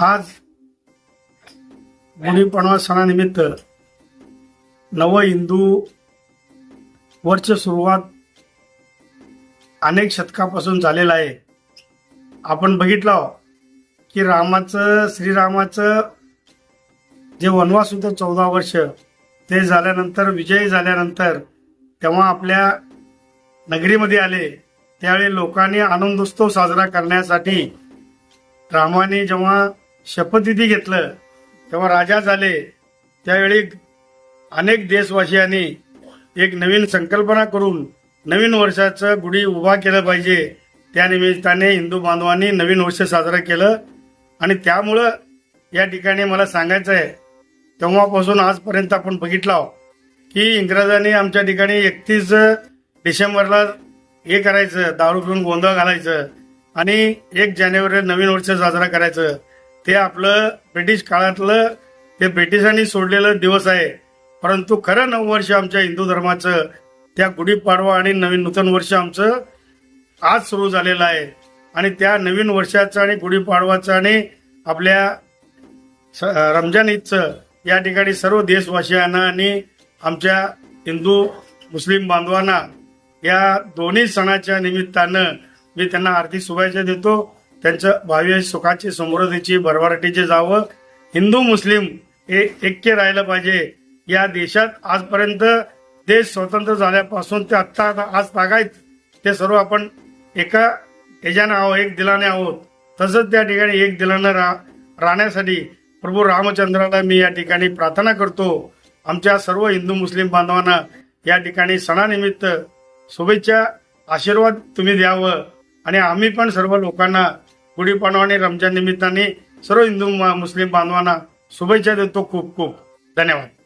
आज गुढीपाडवा सणानिमित्त नव हिंदू वर्ष सुरुवात अनेक शतकापासून झालेलं आहे. आपण बघितलं हो की रामाचं श्रीरामाचं जे वनवास होतं चौदा वर्ष ते झाल्यानंतर विजयी झाल्यानंतर तेव्हा आपल्या नगरीमध्ये आले. त्यावेळी लोकांनी आनंदोत्सव साजरा करण्यासाठी रामाने जेव्हा शपथविधी घेतलं तेव्हा राजा झाले. त्यावेळी अनेक देशवासियांनी एक नवीन संकल्पना करून नवीन वर्षाचं गुढी उभा केलं पाहिजे. त्यानिमित्ताने हिंदू बांधवांनी नवीन वर्ष साजरं केलं. आणि त्यामुळं या ठिकाणी मला सांगायचं आहे तेव्हापासून आजपर्यंत आपण बघितलं की इंग्रजांनी आमच्या ठिकाणी एकतीस डिसेंबरला हे करायचं दारू पिऊन गोंधळ घालायचं आणि एक जानेवारी नवीन वर्ष साजरा करायचं. ते आपलं ब्रिटिश काळातलं ते ब्रिटिशांनी सोडलेलं दिवस आहे. परंतु खरं नऊ वर्ष आमच्या हिंदू धर्माचं त्या गुढीपाडवा आणि नवीन नूतन वर्ष आमचं आज सुरू झालेलं आहे. आणि त्या नवीन वर्षाचं आणि गुढीपाडवाचं आणि आपल्या स- रमजान ईदचं या ठिकाणी सर्व देशवासियांना आणि आमच्या हिंदू मुस्लिम बांधवांना या दोन्ही सणाच्या निमित्तानं मी त्यांना आर्थिक शुभेच्छा देतो. त्यांचं भावी सुखाची समृद्धीची भरभराटीचे जावं. हिंदू मुस्लिम हे ऐक्य राहिलं पाहिजे. या देशात आजपर्यंत देश स्वतंत्र झाल्यापासून ते आत्ता आज तागायत ते सर्व आपण एका ह्याच्यानं आहोत एक दिलाने आहोत. तसंच त्या ठिकाणी एक दिलानं रा राहण्यासाठी प्रभू रामचंद्राला मी या ठिकाणी प्रार्थना करतो. आमच्या सर्व हिंदू मुस्लिम बांधवांना या ठिकाणी सणानिमित्त शुभेच्छा आशीर्वाद तुम्ही द्यावं. आणि आम्ही पण सर्व लोकांना गुढीपाडवा आणि रमजान निमित्ताने सर्व हिंदू मुस्लिम बांधवांना शुभेच्छा देतो खूप खूप. धन्यवाद.